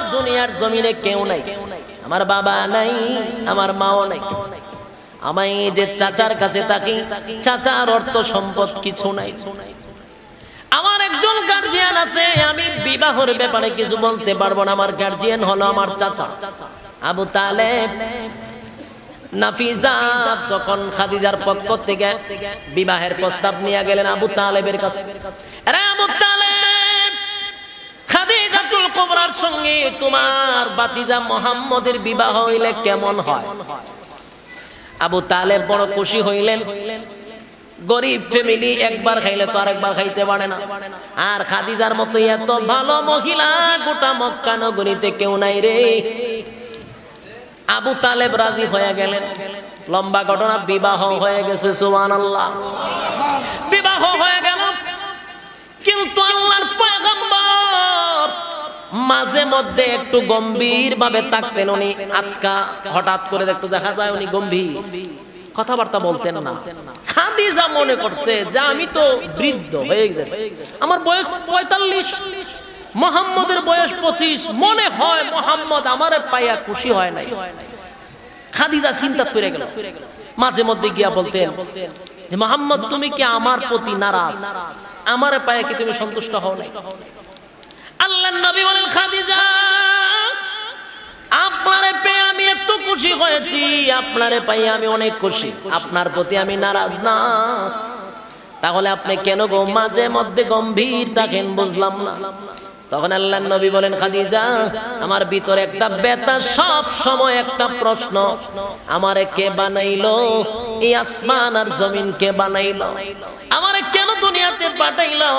আর দুনিয়ার জমিনে কেউ নাই। আমার বাবা নাই, আমার মাও নাই। আমি যে চাচার কাছে থাকি, চাচার অর্থ সম্পদ কিছু নাই। আমার একজন গার্জিয়ান আছে, আমি বিবাহের ব্যাপারে কিছু বলতে পারব না। আমার গার্জিয়ান হলো আমার চাচা, আবু তালেব। নাফিজা যখন খাদিজার পক্ষ থেকে বিবাহের প্রস্তাব নিয়ে গেলেন আবু তালেবের কাছে। আরে আবু কুবরার সঙ্গে তোমার বাতিজা মোহাম্মদের বিবাহ হইলে কেমন হয়? আবু তালেব বড় খুশি হইলেন। গরিব ফ্যামিলি একবার খাইলে তো আরেকবার খাইতে পারে না। আর খাদিজার মতো এত ভালো মহিলা গোটা মক্কা নগরীতে কেউ নাই রে। আবু তালেব রাজি হয়ে গেলেন। লম্বা ঘটনা, বিবাহ হয়ে গেছে সুবান আল্লাহ বিবাহ হয়ে গেল। কিন্তু আল্লাহর পয়গম্বর মাঝে মধ্যে একটু গম্ভীর ভাবে থাকতেন উনি, আটকা হঠাৎ করে দেখতে দেখা যায় উনি গম্ভীর। কথাবার্তা বলতেন না। খাদিজা মনে করছে যে আমি তো বৃদ্ধ হয়ে যাচ্ছি আমার বয়স পঁয়তাল্লিশ, মোহাম্মদের বয়স পঁচিশ। মনে হয় মোহাম্মদ আমার পাইয়া খুশি হয় নাই। খাদিজা চিন্তা করে গেল। মাঝে মধ্যে গিয়া বলতেন যে, মোহাম্মদ, তুমি কি আমার প্রতি নারাজ? আমার পায়ে কি তুমি সন্তুষ্ট হও নাই? আল্লাহ নবী বলেন, খাদিজা, আপনারে পেয়ে আমি একটু খুশি হয়েছি। আপনারে পাই আমি অনেক খুশি। আপনার প্রতি আমি নারাজ না। তাহলে আপনি কেন গো মাঝে মধ্যে গম্ভীর থাকেন বুঝলাম না। তখন আল্লাহ নবী বলেন, খাদিজা, আমার ভিতরে একটা বেতা সব সময় একটা প্রশ্ন। আমারে কে বানাইলো? এই আসমান আর জমিন কে বানাইলো? আমারে কেন দুনিয়াতে পাঠাইলো?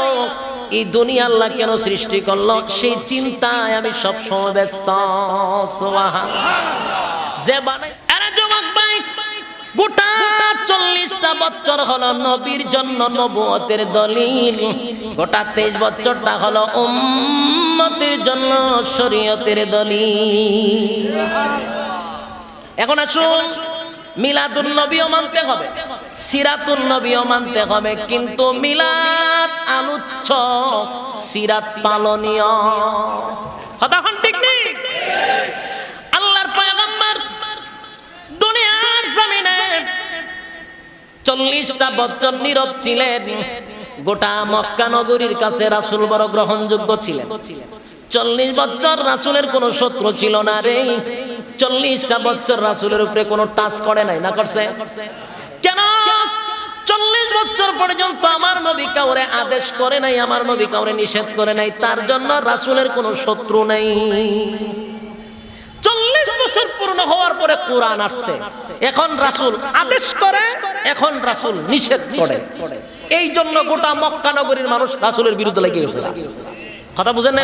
এই দুনিয়া আল্লাহ কেন সৃষ্টি করল? সেই চিন্তায় আমি সব সময় ব্যস্ত যে চল্লিশটা দলিল। গোটা দলিল। এখন আসুন মিলাদুল নবীও মানতে হবে সিরাতুল নবীও মানতে হবে, কিন্তু মিলাদ আলুচ্ছ সিরাত পালনীয়। হন ঠিক নেই? আল্লাহর পয়গম্বর দুনিয়ার জমিনে চল্লিশটা বছর নীরব ছিলেন। গোটা মক্কা নগরীর কাছে রাসুল বড় গ্রহণযোগ্য ছিলেন। চল্লিশ বছর রাসুলের কোনো শত্রু ছিল না রে। চল্লিশটা বছর রাসুলের উপরে কোনো টাচ করে নাই, না করছে? কেন? চল্লিশ বছর পর্যন্ত আমার নবী কাউরে আদেশ করে নাই, আমার নবী কাউরে নিষেধ করে নাই, তার জন্য রাসুলের কোনো শত্রু নেই। চল্লিশ হওয়ার পরে এখন রাসুল আদেশ করে, এখন নিষেধ এই জন্য গোটা নগরীর মানুষ রাসুলের বিরুদ্ধে লেগে গেছে। বুঝেন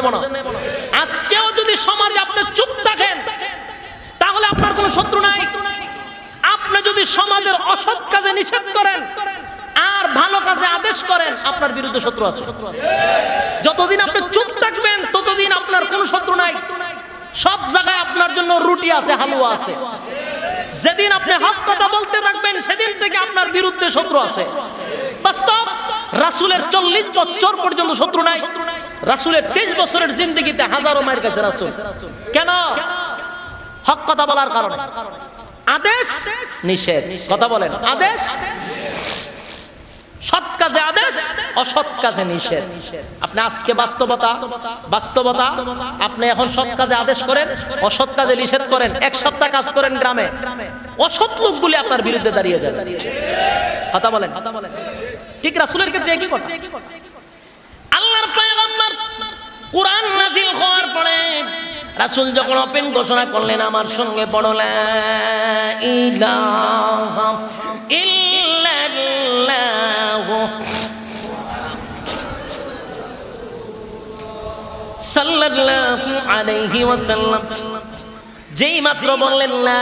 আজকেও যদি সমাজে আপনি চুপ থাকেন, তাহলে আপনার কোনো শত্রু নাই। আপনি যদি সমাজের অসৎ কাজে নিষেধ করেন আর ভালো কাজে আদেশ করেন, আপনার বিরুদ্ধে শত্রু আছে। যতদিন আপনি চুপ থাকবেন, ততদিন আপনার কোনো শত্রু নাই। সব জায়গায় আপনার জন্য রুটি আছে, হালুয়া আছে। যেদিন আপনি হক কথা বলতে থাকবেন, সেদিন থেকে আপনার বিরুদ্ধে শত্রু আছে। বাস্তব, রাসুলের চল্লিশ বছর পর্যন্ত শত্রু নাই। রাসুলের তেইশ বছরের জিন্দগিতে হাজারো মায়ের কাছে রাসুল। কেন? হক কথা বলার কারণে। আদেশ? নিষেধ। কথা বলেন। আদেশ? সৎ কাজে আদেশ, অসৎ কাজে নিষেধ। আপনি আজকে বাস্তবতা বাস্তবতা, আপনি এখন সৎ কাজে আদেশ করেন, অসৎ কাজে নিষেধ করেন, এক সপ্তাহ কাজ করেন গ্রামে। অসৎ লোকগুলি আপনার বিরুদ্ধে দাঁড়িয়ে যাবে। কথা বলেন। ঠিক রাসুলের ক্ষেত্রে একই কথা। আল্লাহর কোরআন নাজিল হওয়ার পরে রাসূল যখন ওপেন ঘোষণা করলেন, আমার সঙ্গে ওয়াসাল্লাম। যেই মাত্র বললেন, লা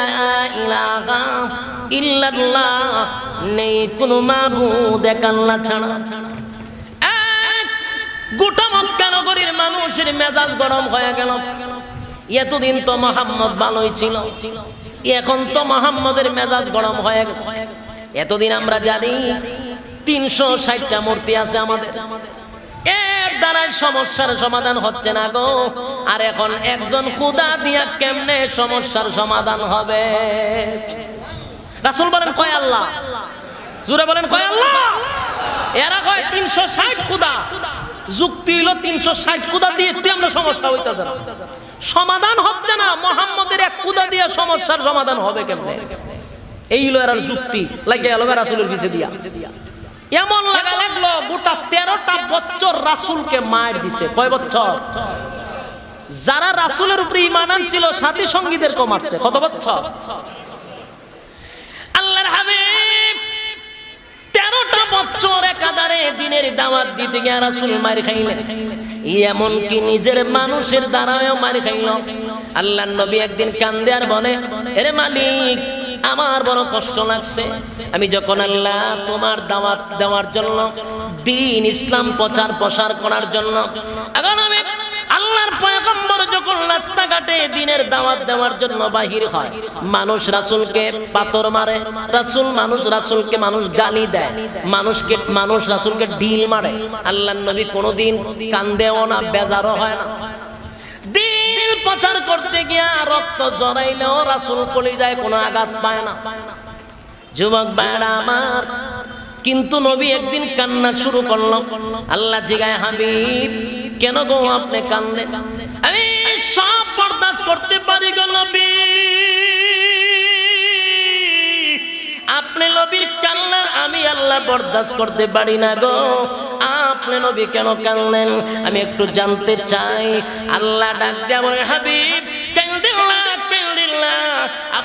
নেই কোনো মাবুদ ছাড়া। গোটা মক্কা নগরীর মানুষের মেজাজ গরম হয়ে গেল। এতদিন তো মোহাম্মদ ভালোই ছিল। এখন তো মোহাম্মদের মেজাজ গরম হয়ে গেছে। এতদিন আমরা জানি তিনশো ষাটটা মূর্তি আছে আমাদের। এর দ্বারাই সমস্যার সমাধান হচ্ছে না গো। আর এখন একজন খুদা দিয়া কেমনে সমস্যার সমাধান হবে? রাসূল বলেন, কয় আল্লাহ? জুড়ে বলেন, কয় আল্লাহ? এরা কয় তিনশো ষাট খুদা। যুক্তি হলো তিনশো ষাট কুদা দিয়ে আমরা সমস্যা হইতেছে না। সমাধান হচ্ছে না। মোহাম্মদের এক কুদা দিয়ে সমস্যার সমাধান হবে কেমনে? এই লো এর যুক্তি। লাগে গেল রাসুলের পিছে দিয়া। এমন লাগা লাগল, গোটা তেরোটা বছর রাসুলকে মায়ের দিছে। কয় বছর? যারা রাসুলের উপরে ইমান আনছিল, সাথী সঙ্গীদের কমারছে কত বছর? দিনের দাওয়াত দিতে গিয়ে রাসুল মার খাইলেন। এমনকি নিজের মানুষের দ্বারাও মার খাইল? আল্লাহ নবী একদিন কান্দে আর বলে, এরে মালিক, আমার বড় কষ্ট লাগছে। আমি যখন আল্লাহ তোমার দাওয়াত দেওয়ার জন্য, দিন ইসলাম প্রচার প্রসার করার জন্য, এখন আমি পয়গম্বর যখন রাস্তাঘাটে দিনের দাওয়াত দেওয়ার জন্য বাহির হয়, মানুষ রাসূলকে পাথর মারে, রাসূল মানুষ রাসূলকে মানুষ গালি দেয়, মানুষকে, মানুষ রাসূলকে ঢিল মারে। আল্লাহর নবী কোনোদিন কান্দেও না, বেজারও হয় না। দিন প্রচার করতে গিয়া রক্ত জড়াইলেও রাসূল কলি যায় কোনো আঘাত পায় না। যুবক ভাইরা আমার, কিন্তু নবী একদিন কান্না শুরু করল। আল্লাহ জিগায়, হাবিব কেন গো আপনি কান্দে আমি সব বরদাস্ত করতে পারি গো নবী। আপনি নবীর কান্না আমি আল্লাহ বরদাস্ত করতে পারি না গো। আপনি নবী কেন কান্দেন আমি একটু জানতে চাই। আল্লাহ ডাক দেব হাবিব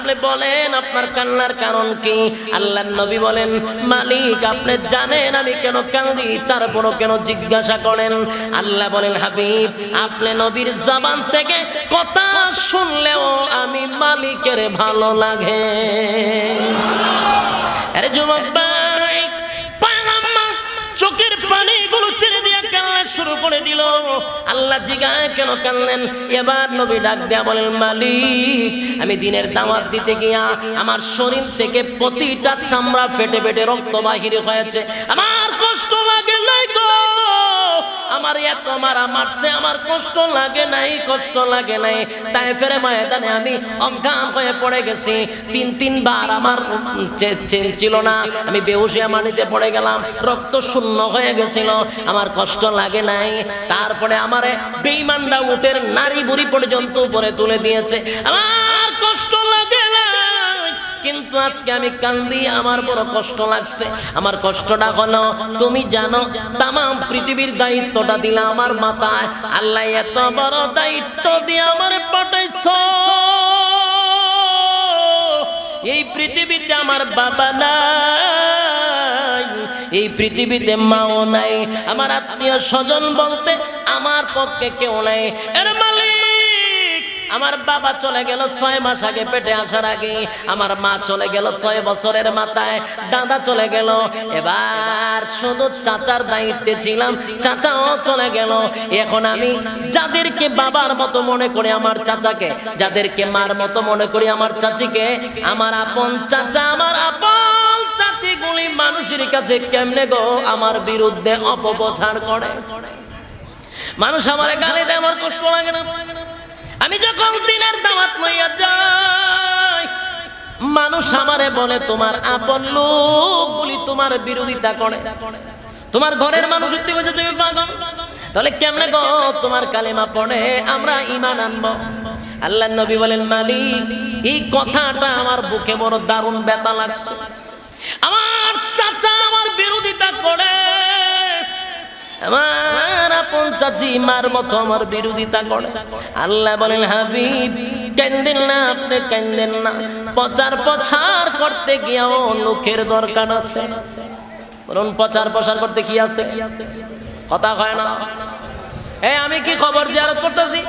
আপনি বলেন, আপনার কান্নার কারণ কি? আল্লাহ নবী বলেন, মালিক, আপনি জানেন আমি কেন কান্দি, তারপরও কেন জিজ্ঞাসা করেন? আল্লাহ বলেন, হাবিব, আপনি নবীর জবান থেকে কথা শুনলেও আমি মালিকের ভালো লাগে। আরে যুবক করে দিল। আল্লাহ জিগায় কেন কানলেন এবার নবী ডাক দেয়া বলেন, মালিক, আমি দিনের দাওয়াত দিতে গিয়া আমার শরীর থেকে প্রতিটা চামড়া ফেটে ফেটে রক্ত বাহির হয়েছে। আমার কষ্ট লাগে আমার এত মারা মারছে আমার কষ্ট লাগে নাই, কষ্ট লাগে নাই। তাই ফেরে ময়দানে আমি অজ্ঞান হয়ে পড়ে গেছি। তিন, তিনবার আমার ছিল না। আমি বেহুশিয়া মাটিতে পড়ে গেলাম। রক্ত শূন্য হয়ে গেছিল। আমার কষ্ট লাগে নাই। তারপরে আমারে বেইমানরা উটের নারী বুড়ি পর্যন্ত উপরে তুলে দিয়েছে। আমার কষ্ট লাগে কিন্তু আজকে আমি কান্দি আমার বড় কষ্ট লাগছে। আমার কষ্টটা হলো, তুমি জানো, তামাম পৃথিবীর দায়িত্বটা দিলা আমার মাথায়। আল্লাহ এত বড় দায়িত্ব দিয়ে আমার পাঠাইছ। এই পৃথিবীতে আমার বাবা নাই, এই পৃথিবীতে মাও নাই, আমার আত্মীয় স্বজন বলতে আমার পক্ষে কেউ নাই। এর মালিক আমার বাবা চলে গেল ছয় মাস আগে পেটে আসার আগে। আমার মা চলে গেল ছয় বছরের মাথায়, দাদা চলে গেল। এবার শুধু চাচার দায়িত্বে ছিলাম, চাচাও চলে গেল। এখন আমি যাদেরকে বাবার মতো মনে করি আমার চাচাকে, যাদেরকে মার মতো মনে করি আমার চাচিকে, আমার আপন চাচা, আমার আপন চাচিগুলি মানুষের কাছে কেমনে গো আমার বিরুদ্ধে অপপ্রচার করে? মানুষ আমার গালি দেয় আমার কষ্ট লাগে না। আমি যখন দিনের দাওয়াত লইয়া যাই, মানুষ আমারে বলে, তোমার আপন লোকগুলি তোমার বিরোধিতা করে। তোমার ঘরের মানুষ সত্যি বলছে, তুমি পাগল। তাহলে কেমনে গো, তোমার কালেমা পড়ে, আমরা ইমান আনব? আল্লাহ নবী বলেন, মালিক, এই কথাটা আমার বুকে বড় দারুণ ব্যথা লাগছে। আমার চাচা আমার বিরোধিতা করে আমার আপন চাচি মার মতো আমার বিরোধিতা করে। আল্লাহ বলেন, হাবিব, কেন্দেন না আপনি, কেন্দেন না। প্রচার প্রচার করতে গিয়েও লোকের দরকার আছে। বলুন, প্রচার প্রসার করতে কি আছে? কথা হয় না। এ, আমি কি খবর জিয়ারত করতেছি?